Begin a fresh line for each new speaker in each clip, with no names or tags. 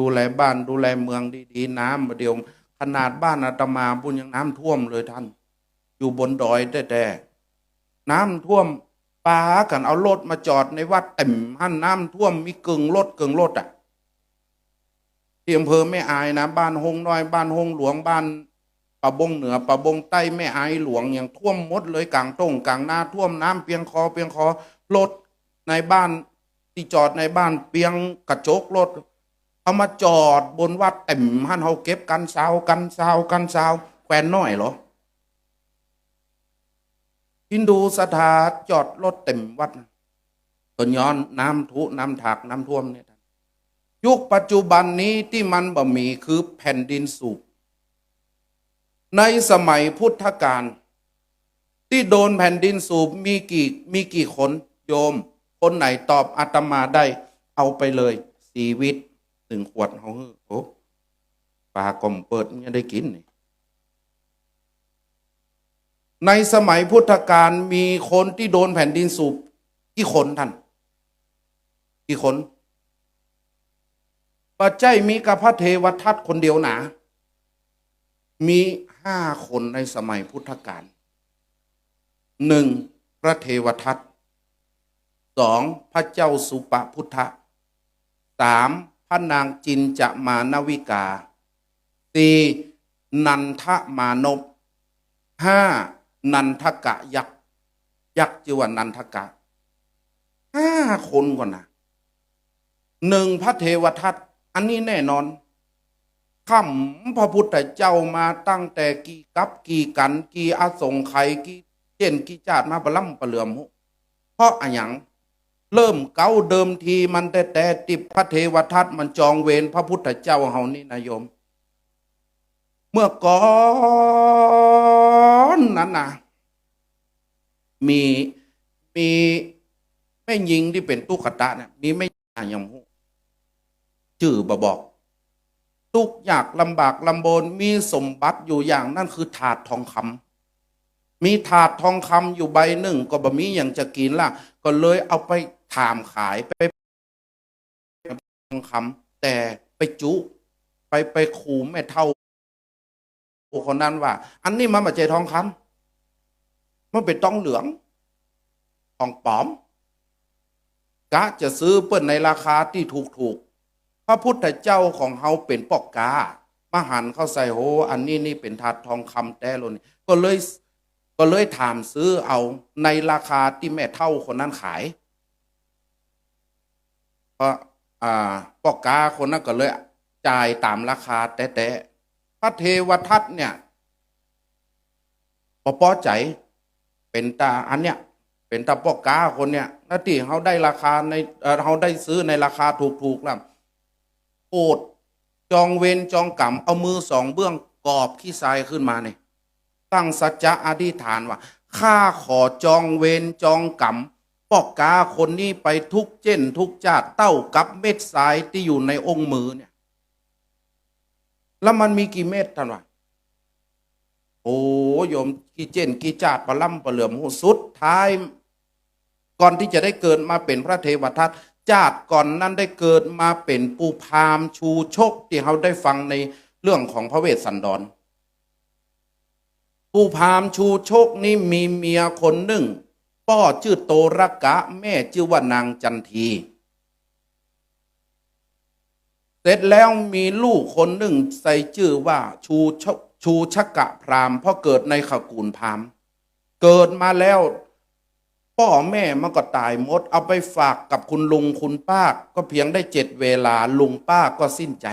ดูแลบ้านดูแลเมืองดีๆ น้ำมาเดียว ขนาดบ้านอาตมาบุญยังน้ำท่วมเลยท่าน อยู่บนดอยแต่แต่น้ำท่วมปากันเอารถมาจอดในวัดเต็มหันน้ำท่วมมีกึ่งรถกึ่งรถอะที่อำเภอแม่อายนะ บ้านหงน้อยบ้านหงหลวงบ้านปะบงเหนือปะบงใต้แม่อายหลวงอย่างท่วมมดเลยกลางตรงกลางหน้าท่วมน้ำเปียงคอเปียงคอรถในบ้านที่จอดในบ้านเปียงกระจกรถ เอามาจอดบนวัดเต็มหันเฮาเก็บกันซาวกันซาวกันซาวแควนน้อยเหรอฮินดูสถาจอดรถเต็มวัดก็ย้อนน้ำทุน้ำถากน้ำท่วมเนี่ยท่านยุคปัจจุบันนี้ที่มันบ่มีคือแผ่นดินสูบในสมัยพุทธกาลที่โดนแผ่นดินสูบมีกี่มีกี่คนโยม คนไหนตอบอาตมาได้ เอาไปเลยชีวิต หนึ่งขวดเขาฮือโอ้ปลากลมเปิดยังได้กินนี่ในสมัยพุทธกาลมีคนที่โดนแผ่นดินสูบกี่คนท่าน กี่คน ปัจจัยมีกับพระเทวทัตคนเดียวหนา มีห้าคนในสมัยพุทธกาลหนึ่งพระเทวทัตสองพระเจ้าสุปพุทธะสาม พระนางจินจะมานวิกาสี่นันทมานพห้านันทกะยักษ์ยักษ์ชื่อว่านันทกะห้าคนก่อนนะหนึ่งพระเทวทัตอันนี้แน่นอนคำพระพุทธเจ้ามาตั้งแต่กี่กับกี่กันกี่อาสงไขยกี่เจนกี่จาดมาประล่ำประเหลื่อมเพราะอะหยัง เริ่มเก้าเดิมทีมันแต่แต่ติบพระเทวทัตมันจองเวรพระพุทธเจ้าเฮานี่นายม เมื่อก่อนนั้นนะมีมีแม่ยิงที่เป็นตุกตะเนี่ยมีไม่ยางหูชื่อบบอก ทุกอยากลำบากลำบนมีสมบัติอยู่อย่างนั่นคือถาดทองคำมีถาดทองคำอยู่ใบหนึ่ง ก็บ่มีอย่างจะกินล่ะ ก็เลยเอาไป ถามขายไปทองคำแต่ไปจุ ไปไปขู่แม่เท่าคนนั้นว่า อันนี้มันไม่ใช่ทองคำมันเป็นทองเหลืองทองปลอมกะจะซื้อเปิ้นในราคาที่ถูกถูกพระพุทธเจ้าของเฮาเป็นปอกกามาหันเข้าใส่โหอันนี้นี่เป็นถาดทองคำแต่ลนก็เลยก็เลยถามซื้อเอาในราคาที่แม่เท่าคนนั้นขาย เพราะอ่าปอกกาคนนั้นก็เลยจ่ายตามราคาแต่แต่พระเทวทัตเนี่ยปอปอใจเป็นตาอันเนี้ยเป็นตาปอกกาคนเนี่ยนาที่เขาได้ราคาในเขาได้ซื้อในราคาถูกๆแล้วโอดจองเวรจองกรรมเอามือสองเบื้องกอบขี้ทรายขึ้นมาเนี่ยตั้งสัจจะอธิษฐานว่าข้าขอจองเวรจองกรรม ปอกกาคนนี้ไปทุกเจนทุกจาดเต้ากับเม็ดทรายที่อยู่ในองค์มือเนี่ย แล้วมันมีกี่เม็ดท่านวะโอ้โยมกี่เจนกี่จาดปลาล่ำปลาเหลือมหูสุดท้าย ก่อนที่จะได้เกิดมาเป็นพระเทวทัตจาดก่อนนั้นได้เกิดมาเป็นปูพามชูชกที่เขาได้ฟังในเรื่องของพระเวสสันดรผู้พามชูโชคนี่มีเมียคนหนึ่ง พ่อชื่อโตรกะ แม่ชื่อว่านางจันทีเสร็จแล้วมีลูกคนหนึ่งใส่ชื่อว่าชูชชูชกะพรามเพราะเกิดในขกูลพรามเกิดมาแล้วพ่อแม่มันก็ตายหมด เอาไปฝากกับคุณลุงคุณป้า ก็เพียงได้เจ็ดเวลาลุงป้าก็สิ้นใจ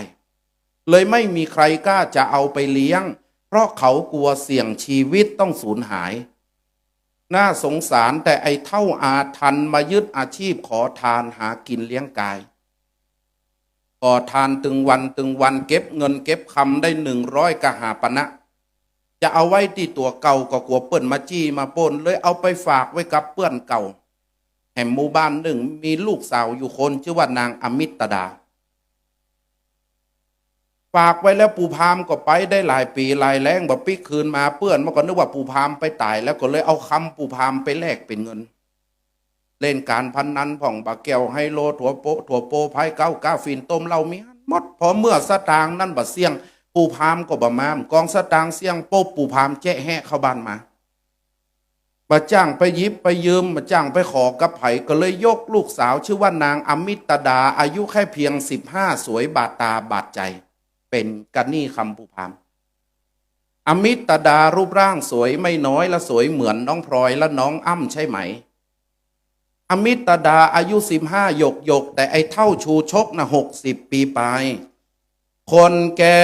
เลยไม่มีใครกล้าจะเอาไปเลี้ยง เพราะเขากลัวเสี่ยงชีวิตต้องสูญหาย น่าสงสารแต่ไอ้เท่าอาทันมายึดอาชีพขอทานหากินเลี้ยงกายขอทานตึงวันตึงวันเก็บเงินเก็บคำได้หนึ่งร้อยกหาปณะจะเอาไว้ที่ตัวเก่าก็กลัวเปื้อนมาจี้มาปนเลยเอาไปฝากไว้กับเปื้อนเก่า แห่งหมู่บ้านหนึ่งมีลูกสาวอยู่คนชื่อว่านางอมิตดา ฝากไว้แล้วปูพามก็ไปได้หลายปีหลายแรงแบบปีคืนมาเปื้อนเมันก็นึกว่าปูพามไปตาย แล้วก็เลยเอาคำปูพามไปแลกเป็นเงิน เล่นการพันนันผ่องบาแก้วไฮโลถั่วโปถั่วโปไพ่เก้าก้าฟินต้มเหล้ามีฮันหมดพอเมื่อสตางนั่นบัดเสี่ยง ปูพามก็บ่มามกองสตางเสี่ยงโป๊บปูพามแจ้แห่เข้าบ้านมามาจ้างไปยิบไปยืมมาจ้างไปขอกับไผ่ก็เลยยกลูกสาวชื่อว่านางอมิตดาอายุแค่เพียงสิบห้าสวยบาดตาบาดใจ เป็นกันนี่คำปูพาม อมิตดารูปร่างสวยไม่น้อยและสวยเหมือนน้องพลอยและน้องอ้ำใช่ไหม อมิตดาอายุสิบห้าหยกหยกแต่ไอเท่าชูชกนะหกสิบปีไปคนแก่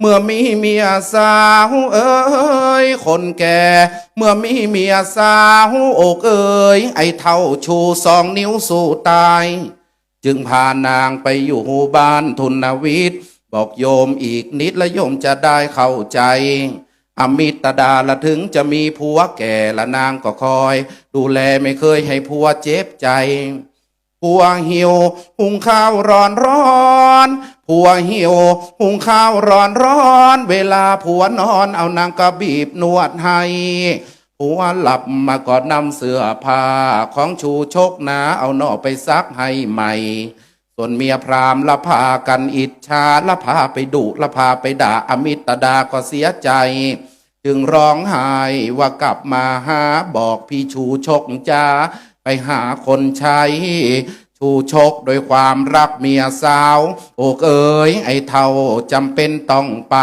เมื่อมีเมียสาวเอ้ย คนแก่เมื่อมีเมียสาวอกเอ้ย ไอ้เท่าชูสองนิ้วสู่ตาย จึงพานางไปอยู่บ้านทุนวิทย์ บอกโยมอีกนิดและโยมจะได้เข้าใจ อมิตดาละถึงจะมีผัวแก่ละนางก็คอย ดูแลไม่เคยให้ผัวเจ็บใจผัวหิว หุงข้าวร้อนร้อนผัวหิว หุงข้าวร้อนร้อน เวลาผัวนอนเอานางก็บีบนวดให้ผัวหลับมาก็นำเสื้อผ้าของชูชกหนาเอาหนอไปซักให้ใหม่ ส่วนเมียพรามละพากันอิจฉาละพาไปดุละพาไปด่าอมิตรดาก็เสียใจ จึงร้องไห้ว่ากลับมาหาบอกพี่ชูชกจ้าไปหาคนใช้ ชูชกโดยความรักเมียสาว โอกเอ๋ยไอเท่าจำเป็นต้องไป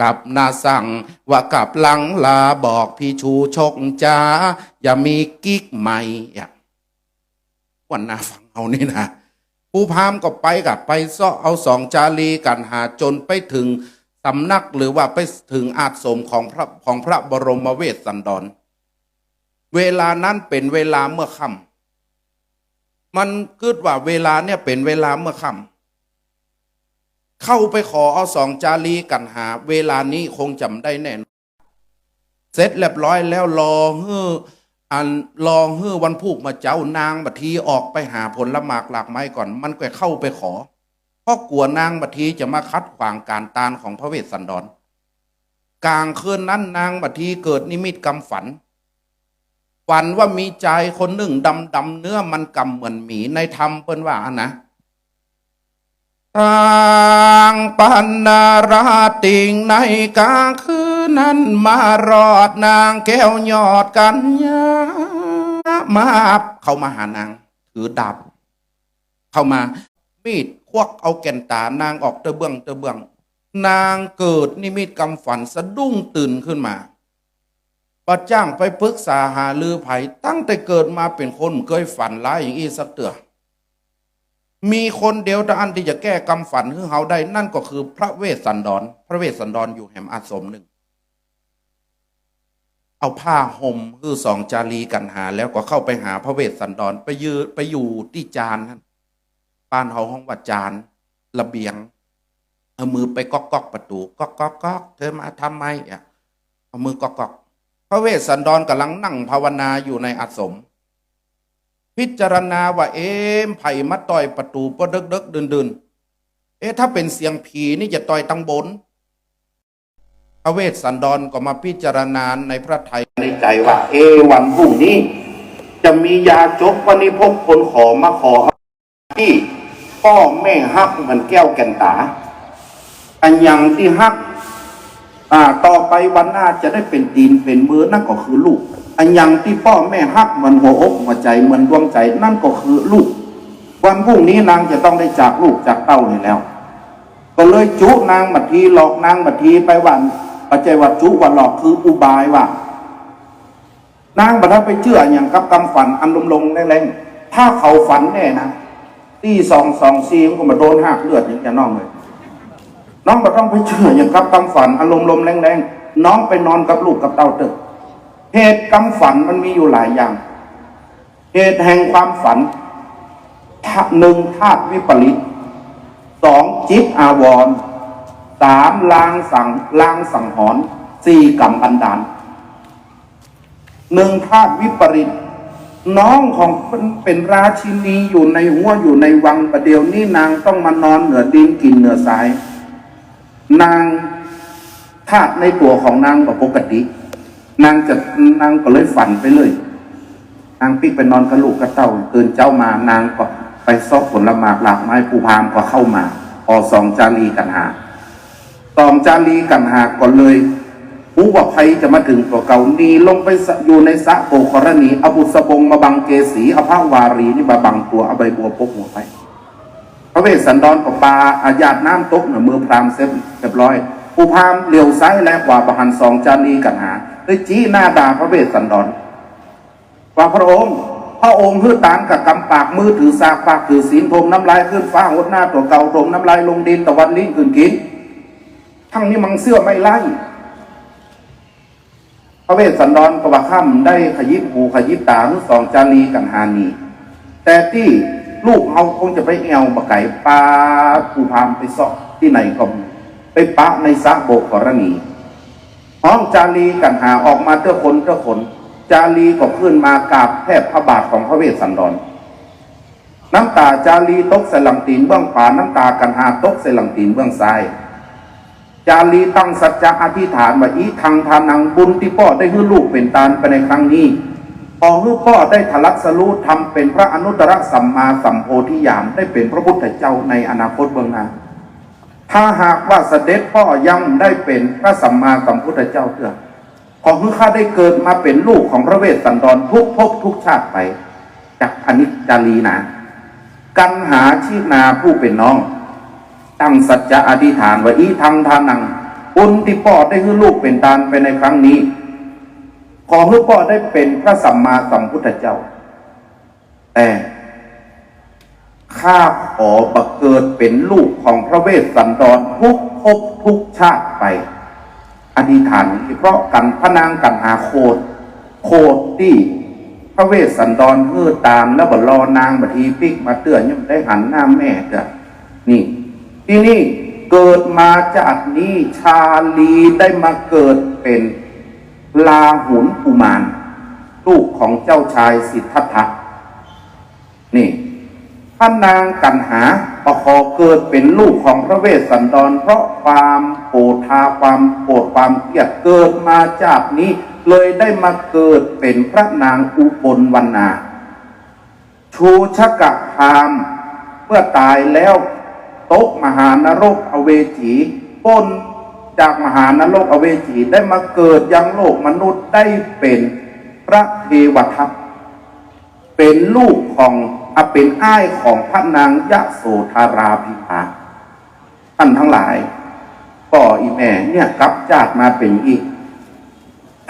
กับนาสั่งว่ากลับหลังลาบอกพี่ชูชกจ้าอย่ามีกิ๊กใหม่อะวันนาฟังเอานี่นะ ผู้พามก็ไปกับไปซาะเอาสองจารีกันหาจนไปถึงสำนักหรือว่าไปถึงอาสมของพระของพระบรมเวสสันดร เวลานั้นเป็นเวลาเมื่อค่ำมันคิดว่าเวลาเนี่ยเป็นเวลาเมื่อค่ำเข้าไปขอเอาสองจารีกันหา เวลานี้คงจำได้แน่นอนเสร็จเรียบร้อยแล้วรอเฮ้อ อันลองเฮือวันพูกมาเจ้านางบัทีออกไปหาผลละหมากหลากไม้ก่อน มันก็เข้าไปขอเพราะกลัวนางบัทีจะมาคัดขวางการตานของพระเวสสันดร กลางคืนนั้นนางบัทีเกิดนิมิตกำฝัน ฝันว่ามีใจคนหนึ่งดำดำเนื้อมันกำเหมือนหมีในธรรมเปิ้นว่านะทางปันนาราติงในกลางคื นั้นมารอดนางแก้วยอดกันยามาเข้ามาหานางถือดาบเข้ามา มีดควักเอาแก่นตานางออกเตะเบื้องเตะเบื้อง นางเกิดนิมิตกำฝันสะดุ้งตื่นขึ้นมาประจ้างไปปรึกษาหาลือไผ่ตั้งแต่เกิดมาเป็นคนเคยฝันร้ายอย่างอีสักเตือมีคนเดียวเท่อันที่จะแก้กรรมฝันให้เขาได้นั่นก็คือพระเวสสันดร พระเวสสันดรอยู่แห่งอาสมหนึ่ง เอาผ้าห่มคือสองจารีกันหา แล้วก็เข้าไปหาพระเวสสันดรไปยืไปอยู่ที่จานท่านป้านเขาห้องว่าจานระเบียงเอามือไปก๊อกก๊อกประตูก๊อกก๊อกก๊อกเธอมาทำไมอะเอามือก๊อกก๊อกพระเวสสันดรกำลังนั่งภาวนาอยู่ในอาสม พิจารณาว่าเอ๊ะไผ่มาต่อยประตูปะเดึกเดึกเดินเดินเอ๊ะถ้าเป็นเสียงผีนี่จะต่อยตังบน พระเวสสันดรก็มาพิจารณาในพระไทยในใจว่า เอวันพรุ่งนี้ จะมียาจกวันนี้พบคนขอมาขอที่พ่อแม่ฮักเหมือนแก้วแก่นตา อันยังที่ฮักอ่าต่อไปวันหน้าจะได้เป็นตีนเป็นมือนั่นก็คือลูก อันยังที่พ่อแม่ฮักเหมันหัวอกหัวใจเหมือนดวงใจนั่นก็คือลูก วันพรุ่งนี้นางจะต้องได้จากลูกจากเต้านี่แล้ว ก็เลยจุนางบัดทีหลอกนางบัดทีไปวัน ปัจจัยวัดจุว่าหลอกคืออุบายว่านางบัดถ้าไปเชื่ออย่างกับกำฝันอันลมลงแรงๆถ้าเขาฝันแน่นะตีสองสองซีมันก็มาโดนหักเลือดอย่างจะน้องเลย น้องก็ต้องไปเชื่ออย่างกับกำฝันอารมณ์ลมแรงๆน้องไปนอนกับลูกกับเต้าตึกเหตุกำฝันมันมีอยู่หลายอย่าง เหตุแห่งความฝันหนึ่งธาตุวิปริตสองจิตอาวรณ์ สามลางสั่งลางสังหรณ์สี่กรรมบันดาลหนึ่งธาตุวิปริต น้องของเป็นเป็นราชินีอยู่ในหัวอยู่ในวังประเดี๋ยวนี้นางต้องมานอนเหนือดินกินเหนือทราย นางธาตุในตัวของนางกับปกติ นางจะนางก็เลยฝันไปเลย นางปิ๊กไปนอนกับลูกกับเต้าตื่นเจ้ามานางก็ไปซอกผลหมากหลากไม้ผู้พามก็เข้ามาพอสองจารีกันหา สองจารีกันหาก่อนเลยรู้ว่าภัยจะมาถึงตัวเก่านีลงไปอยู่ในสะโปกรณีอบุษบงมาบังเกสีอาผ้าวารีนี่มาบังตัวเอาใบบัวปกหัวไปพระเวสสันดรกับปลาอาญาตน้ำตกเหนือมือพรามเสร็จเรียบร้อย ผู้พามเหลียวซ้ายและขวาประหันสองจารีกันหาได้จี้หน้าด่าพระเวสสันดรว่าพระองค์พระองค์ฮือตานกับกำปากมือถือสากปากถือศีลทมน้ำลายขึ้นฟ้าหดหน้าตัวเก่าทมน้ำลายลงดินตะวันลิ้นขึ้นกิน ทั้งนี้มังเสื้อไม่ไล่พระเวสสันดรกว่าค่ำได้ขยิบหูขยิบตาทั้งสองจารีกันหานี แต่ที่ลูกเขาคงจะไปแอวบะไก่ปลาปูพามไปซอกที่ไหนก็มีไปปะในสระโบกกรณีห้องจารีกันหาออกมาเต้าคนเต้าคน จารีก็ขึ้นมากราบแทบพระบาทของพระเวสสันดร น้ำตาจารีตกใส่หลังตีนเบื้องขวาน้ำตากันหาตกใส่หลังตีนเบื้องซ้าย จารีตั้งสัจจะอธิษฐานว่าอีทางทานังบุญที่พ่อได้ให้ลูกเป็นตาลไปในครั้งนี้พอให้พ่อได้ทะลักสรู้ทำเป็นพระอนุตตรสัมมาสัมโพธิญาณได้เป็นพระพุทธเจ้าในอนาคตเบื้องหน้าถ้าหากว่าเสด็จพ่อยังได้เป็นพระสัมมาสัมพุทธเจ้าเถอขอให้ข้าได้เกิดมาเป็นลูกของพระเวสสันดรทุกภพทุกชาติไป จากอนิจจารีนะ กันหาชีนาผู้เป็นน้อง ตั้งสัจจะอธิษฐานว่าอีทางทานังบุญที่พ่อได้ให้ลูกเป็นตาลไปในครั้งนี้ ขอให้พ่อได้เป็นพระสัมมาสัมพุทธเจ้า แต่ข้าขอบังเกิดเป็นลูกของพระเวสสันดรทุกภพทุกชาติไป อธิษฐานเพราะกันพระนางกันหาโคดโคดที่พระเวสสันดรเพื่อตามแล้วบรอนางบัทีปิกมาเตือนยังได้หันหน้าแม่กะนี่ ที่นี่เกิดมาจากนี้ชาลีได้มาเกิดเป็นลาหุนกุมารลูกของเจ้าชายสิทธัตถะนี่พระนางกันหาประคอเกิดเป็นลูกของพระเวสสันดร เพราะความโกรธาความโกรธความเกลียดเกิดมาจากนี้ เลยได้มาเกิดเป็นพระนางอุบลวรรณาชูชกะพามเมื่อตายแล้ว ตกมหานรกอเวจีพ้นจากมหานรกอเวจีได้มาเกิดยังโลกมนุษย์ได้เป็นพระเทวทัตเป็นลูกของอเป็นอ้ายของพระนางยะโสธาราพิพาท่านทั้งหลายก็อีแม่เนี่ยกลับจากมาเป็นอีก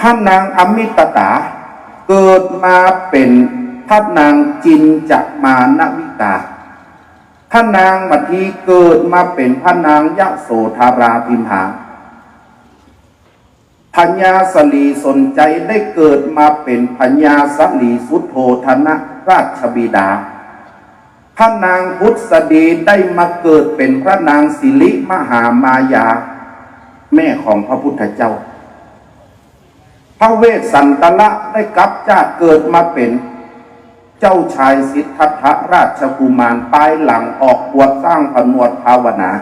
พระนางอมิตตา เกิดมาเป็นพระนางจินจักมานวิกา พระนางมัทีเกิดมาเป็นพระนางยะโสธาราพิมหาพญาสลีสนใจได้เกิดมาเป็นพญาสลีสุโธธนะราชบิดา พระนางพุทธดีได้มาเกิดเป็นพระนางสิริมหามายา แม่ของพระพุทธเจ้า พระเวสสันตละได้กลับจากเกิดมาเป็น เจ้าชายสิทธัตถราชกุมารปลายหลังออกบวชสร้างผนวดภาวนา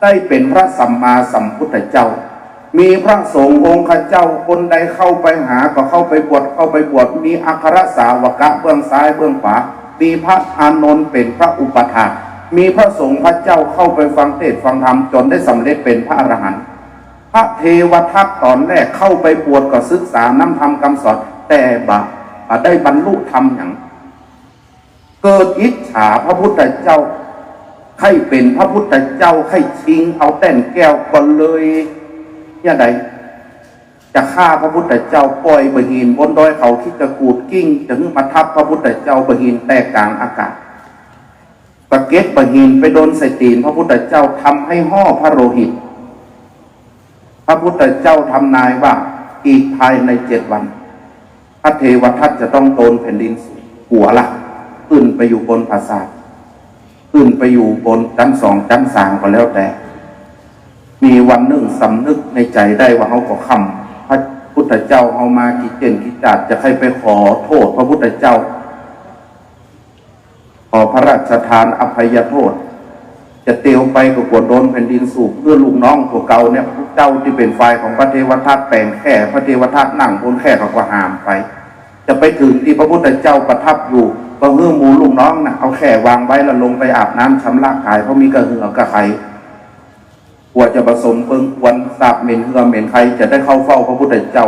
ได้เป็นพระสัมมาสัมพุทธเจ้า มีพระสงฆ์องค์ข้าเจ้าคนใดเข้าไปหาก็เข้าไปบวชเข้าไปบวชมีอัครสาวกะเบื้องซ้ายเบื้องขวามีพระอานนท์เป็นพระอุปถามีพระสงฆ์พระเจ้าเข้าไปฟังเทศน์ฟังธรรมจนได้สำเร็จเป็นพระอรหันต์พระเทวทัตตอนแรกเข้าไปบวชก็ศึกษาน้ำธรรมคำสอนแต่บะบะได้บรรลุธรรมอย่าง เกิดอิจฉาพระพุทธเจ้าใครเป็นพระพุทธเจ้าใครชิง เอาแต่นแก้วก็เลยอย่างไรจะฆ่าพระพุทธเจ้าปล่อยบหินบนดอยเขาที่จะกูดกิ้ง ถึงมาทับพระพุทธเจ้าบหินแตกกลางอากาศตะเก็ดบหินไปโดนใส่ตีนพระพุทธเจ้าทำให้ห่อพระโลหิต พระพุทธเจ้าทำนายว่าอีกภายในเจ็ดวัน พระเทวทัตจะต้องโตนแผ่นดินสูงหัวละ ขึ้นไปอยู่บนปราสาทขึ้นไปอยู่บนชั้นสองชั้นสามก็แล้วแต่ มีวันหนึ่งสำนึกในใจได้ว่าเขาก็คำพระพุทธเจ้าเอามากี่เจนกี่จัดจะให้ไปขอโทษพระพุทธเจ้า ขอพระราชทานอภัยโทษ จะเตียวไปก็กวดโดนแผ่นดินสูบเพื่อลูกน้องตัวเก่าเนี่ยพระเจ้าที่เป็นฝ่ายของพระเทวทัตแปลงแค่พระเทวทัตนั่งบนแค่ก็ก็หามไป จะไปถึงที่พระพุทธเจ้าประทับอยู่ ก็เฮื้อหมูลูกน้องนะเอาแข่วางไว้แล้วลงไปอาบน้ำชำระกายเพราะมีกระเหือกระไขกลัวจะผสมเปิงควนสาบเหม็นเหือเหม็นไคจะได้เข้าเฝ้าพระพุทธเจ้า